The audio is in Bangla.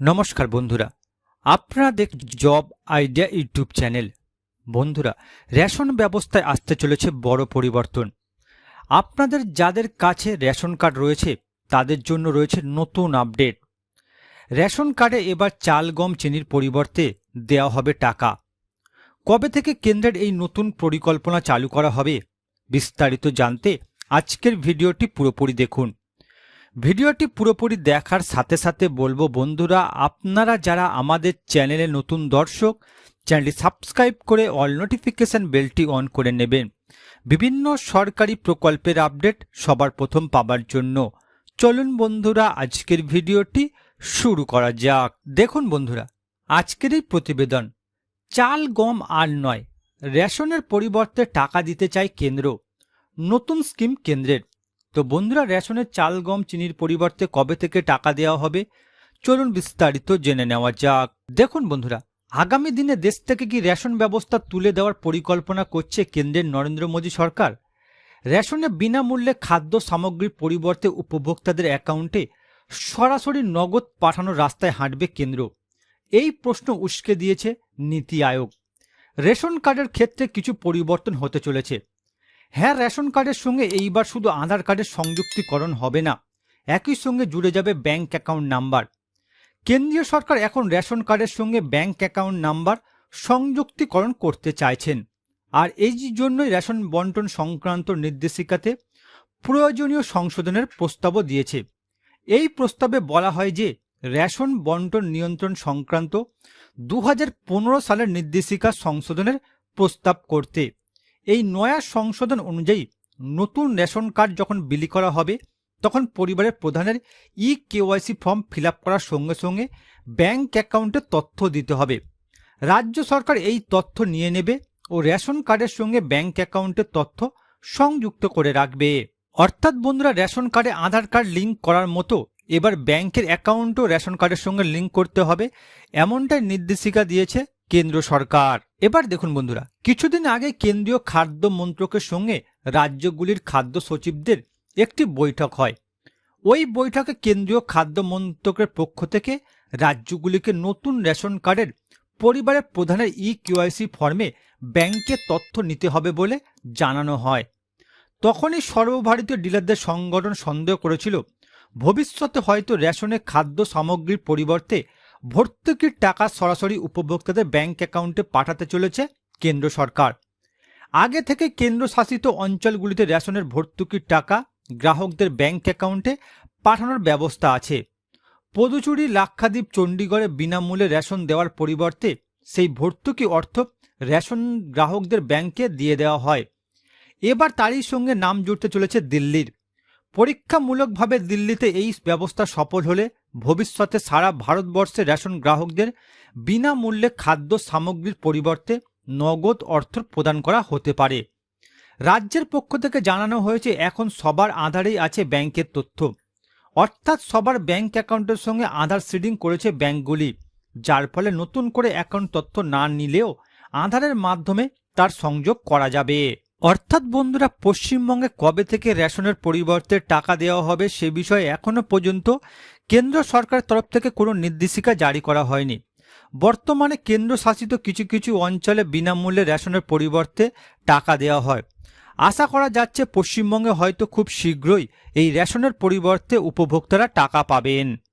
নমস্কার বন্ধুরা। আপনারা দেখ জব আইডিয়া ইউটিউব চ্যানেল। বন্ধুরা, রেশন ব্যবস্থায় আসতে চলেছে বড় পরিবর্তন। আপনাদের যাদের কাছে রেশন কার্ড রয়েছে, তাদের জন্য রয়েছে নতুন আপডেট। রেশন কার্ডে এবার চাল, গম, চিনির পরিবর্তে দেওয়া হবে টাকা। কবে থেকে কেন্দ্রের এই নতুন পরিকল্পনা চালু করা হবে, বিস্তারিত জানতে আজকের ভিডিওটি পুরোপুরি দেখুন। ভিডিওটি পুরোপুরি দেখার সাথে সাথে বলব বন্ধুরা, আপনারা যারা আমাদের চ্যানেলে নতুন দর্শক, চ্যানেলটি সাবস্ক্রাইব করে অল নোটিফিকেশন বেলটি অন করে নেবেন। বিভিন্ন সরকারি প্রকল্পের আপডেট সবার প্রথম পাবার জন্য। চলুন বন্ধুরা, আজকের ভিডিওটি শুরু করা যাক। দেখুন বন্ধুরা, আজকের এই প্রতিবেদন, চাল, গম আর নয়, রেশনের পরিবর্তে টাকা দিতে চায় কেন্দ্র, নতুন স্কিম কেন্দ্রের। তো বন্ধুরা, রেশনের চাল, গম, চিনির পরিবর্তে কবে থেকে টাকা দেওয়া হবে? চলুন বিস্তারিত জেনে নেওয়া যাক। দেখুন বন্ধুরা, আগামী দিনে দেশ থেকে কি রেশন ব্যবস্থা তুলে দেওয়ার পরিকল্পনা করছে কেন্দ্রের নরেন্দ্র মোদী সরকার? রেশনে বিনামূল্যে খাদ্য সামগ্রীর পরিবর্তে উপভোক্তাদের অ্যাকাউন্টে সরাসরি নগদ পাঠানোর রাস্তায় হাঁটবে কেন্দ্র। এই প্রশ্ন উস্কে দিয়েছে নীতি আয়োগ। রেশন কার্ডের ক্ষেত্রে কিছু পরিবর্তন হতে চলেছে। হ্যাঁ রেশন কার্ডের সঙ্গে এইবার শুধু আধার কার্ডের সংযুক্তিকরণ হবে না, একই সঙ্গে জুড়ে যাবে ব্যাংক অ্যাকাউন্ট নাম্বার। কেন্দ্রীয় সরকার এখন রেশন কার্ডের সঙ্গে ব্যাংক অ্যাকাউন্ট নাম্বার সংযুক্তিকরণ করতে চাইছেন। আর এই জন্যই রেশন বন্টন সংক্রান্ত নির্দেশিকাতে প্রয়োজনীয় সংশোধনের প্রস্তাবও দিয়েছে। এই প্রস্তাবে বলা হয় যে, রেশন বন্টন নিয়ন্ত্রণ সংক্রান্ত দু হাজার পনেরো সালের নির্দেশিকা সংশোধনের প্রস্তাব করতে এই নয়া সংশোধন অনুযায়ী নতুন রেশন কার্ড যখন বিলি করা হবে, তখন পরিবারের প্রধানের ই কেওয়াইসি ফর্ম ফিল করার সঙ্গে সঙ্গে ব্যাংক অ্যাকাউন্টে তথ্য দিতে হবে। রাজ্য সরকার এই তথ্য নিয়ে নেবে ও রেশন কার্ডের সঙ্গে ব্যাংক অ্যাকাউন্টের তথ্য সংযুক্ত করে রাখবে। অর্থাৎ বন্ধুরা, রেশন কার্ডে আধার কার্ড লিঙ্ক করার মতো এবার ব্যাংকের অ্যাকাউন্টও রেশন কার্ডের সঙ্গে লিঙ্ক করতে হবে, এমনটাই নির্দেশিকা দিয়েছে কেন্দ্র সরকার। এবার দেখুন বন্ধুরা, কিছুদিন আগে কেন্দ্রীয় খাদ্য মন্ত্রকের সঙ্গে রাজ্যগুলির খাদ্য সচিবদের একটি বৈঠক হয়। ওই বৈঠকে কেন্দ্রীয় খাদ্য মন্ত্রকের পক্ষ থেকে রাজ্যগুলিকে নতুন রেশন কার্ডের পরিবারের প্রধানের ই কিউআইসি ফর্মে ব্যাংকের তথ্য নিতে হবে বলে জানানো হয়। তখনই সর্বভারতীয় ডিলারদের সংগঠন সন্দেহ করেছিল, ভবিষ্যতে হয়তো রেশনে খাদ্য সামগ্রীর পরিবর্তে ভর্তুকির টাকা সরাসরি উপভোক্তাদের ব্যাংক অ্যাকাউন্টে পাঠাতে চলেছে কেন্দ্র সরকার। আগে থেকে কেন্দ্রশাসিত অঞ্চলগুলিতে রেশনের ভর্তুকির টাকা গ্রাহকদের ব্যাংক অ্যাকাউন্টে পাঠানোর ব্যবস্থা আছে। পদুচুরি, লাক্ষাদ্বীপ, চণ্ডীগড়ে বিনামূল্যে রেশন দেওয়ার পরিবর্তে সেই ভর্তুকি অর্থ রেশন গ্রাহকদের ব্যাংকে দিয়ে দেওয়া হয়। এবার তারই সঙ্গে নাম জুড়তে চলেছে দিল্লির। পরীক্ষামূলকভাবে দিল্লিতে এই ব্যবস্থা সফল হলে ভবিষ্যতে সারা ভারতবর্ষে রেশন গ্রাহকদের বিনামূল্যে খাদ্য সামগ্রীর পরিবর্তে নগদ অর্থ প্রদান করা হতে পারে। রাজ্যের পক্ষ থেকে জানানো হয়েছে, এখন সবার আধারেই আছে ব্যাংকের তথ্য। অর্থাৎ সবার ব্যাংক অ্যাকাউন্টের সঙ্গে আধার সিডিং করেছে ব্যাংকগুলি, যার ফলে নতুন করে অ্যাকাউন্ট তথ্য না নিলেও আধারের মাধ্যমে তার সংযোগ করা যাবে। অর্থাৎ বন্ধুরা, পশ্চিমবঙ্গে কবে থেকে রেশনের পরিবর্তে টাকা দেওয়া হবে সে বিষয়ে এখনও পর্যন্ত কেন্দ্র সরকারের তরফ থেকে কোনো নির্দেশিকা জারি করা হয়নি। বর্তমানে কেন্দ্রশাসিত কিছু কিছু অঞ্চলে বিনামূল্যে রেশনের পরিবর্তে টাকা দেওয়া হয়। আশা করা যাচ্ছে পশ্চিমবঙ্গে হয়তো খুব শীঘ্রই এই রেশনের পরিবর্তে উপভোক্তারা টাকা পাবেন।